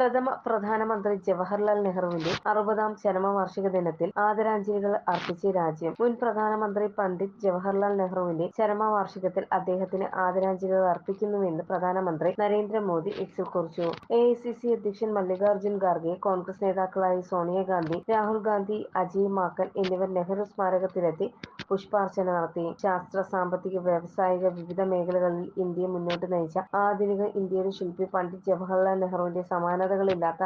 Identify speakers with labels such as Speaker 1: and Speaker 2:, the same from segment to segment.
Speaker 1: പ്രഥമ പ്രധാനമന്ത്രി ജവഹർലാൽ നെഹ്റുവിന്റെ അറുപതാം ചരമവാർഷിക ദിനത്തിൽ ആദരാഞ്ജലികൾ അർപ്പിച്ച് രാജ്യം. മുൻ പ്രധാനമന്ത്രി പണ്ഡിറ്റ് ജവഹർലാൽ നെഹ്റുവിന്റെ ചരമവാർഷികത്തിൽ അദ്ദേഹത്തിന് ആദരാഞ്ജലികൾ അർപ്പിക്കുന്നുവെന്ന് പ്രധാനമന്ത്രി നരേന്ദ്രമോദി എക്സിൽ കുറിച്ചു. എ അധ്യക്ഷൻ മല്ലികാർജുൻ ഖാർഗെ കോൺഗ്രസ് നേതാക്കളായ സോണിയാഗാന്ധി രാഹുൽ ഗാന്ധി അജയ് മാക്കൻ എന്നിവർ നെഹ്റു സ്മാരകത്തിലെത്തി പുഷ്പാർച്ചന നടത്തി. ശാസ്ത്ര സാമ്പത്തിക വ്യാവസായിക വിവിധ മേഖലകളിൽ ഇന്ത്യയെ മുന്നോട്ട് നയിച്ച ആധുനിക ഇന്ത്യയുടെ ശില്പി പണ്ഡിറ്റ് ജവഹർലാൽ നെഹ്റുവിന്റെ സമാനതകളില്ലാത്ത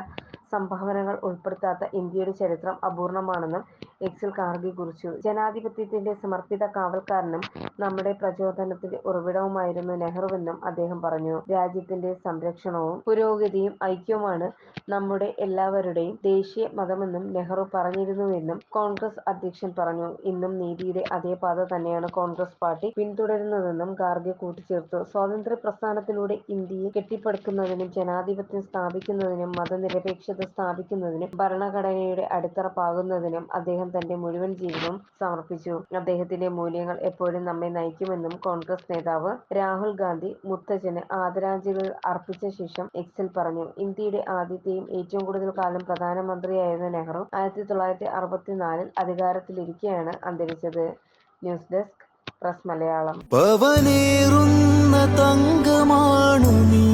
Speaker 1: സംഭാവനകൾ ഉൾപ്പെടുത്താത്ത ഇന്ത്യയുടെ ചരിത്രം അപൂർണമാണെന്നും എക്സിൽ കാർഗി കുറിച്ചു. ജനാധിപത്യത്തിന്റെ സമർപ്പിത കാവൽക്കാരനും നമ്മുടെ പ്രചോദനത്തിന്റെ ഉറവിടവുമായിരുന്നു നെഹ്റുവെന്നും അദ്ദേഹം പറഞ്ഞു. രാജ്യത്തിന്റെ സംരക്ഷണവും പുരോഗതിയും ഐക്യവുമാണ് നമ്മുടെ എല്ലാവരുടെയും ദേശീയ മതമെന്നും നെഹ്റു പറഞ്ഞിരുന്നുവെന്നും കോൺഗ്രസ് അധ്യക്ഷൻ പറഞ്ഞു. ഇന്നും നീതിയുടെ അതേ പാത തന്നെയാണ് കോൺഗ്രസ് പാർട്ടി പിന്തുടരുന്നതെന്നും ഖാർഗെ കൂട്ടിച്ചേർത്തു. സ്വാതന്ത്ര്യ പ്രസ്ഥാനത്തിലൂടെ ഇന്ത്യയെ കെട്ടിപ്പടുക്കുന്നതിനും ജനാധിപത്യം സ്ഥാപിക്കുന്നതിനും മതനിരപേക്ഷത സ്ഥാപിക്കുന്നതിനും ഭരണഘടനയുടെ അടിത്തറ പാകുന്നതിനും അദ്ദേഹം തന്റെ മുഴുവൻ ജീവിതവും സമർപ്പിച്ചു. അദ്ദേഹത്തിന്റെ മൂല്യങ്ങൾ എപ്പോഴും നമ്മെ നയിക്കുമെന്നും കോൺഗ്രസ് നേതാവ് രാഹുൽ ഗാന്ധി മുത്തച്ഛന് ആദരാഞ്ജലികൾ അർപ്പിച്ച ശേഷം എക്സിൽ പറഞ്ഞു. ഇന്ത്യയുടെ ആദ്യത്തെയും ഏറ്റവും കൂടുതൽ കാലം പ്രധാനമന്ത്രിയായിരുന്ന നെഹ്റു ആയിരത്തി തൊള്ളായിരത്തി അറുപത്തിനാലിൽ അധികാരത്തിലിരിക്കെയാണ് അന്തരിച്ചത്. News desk press Malayalam.
Speaker 2: പവനേറുന്ന തങ്കമാണു നീ.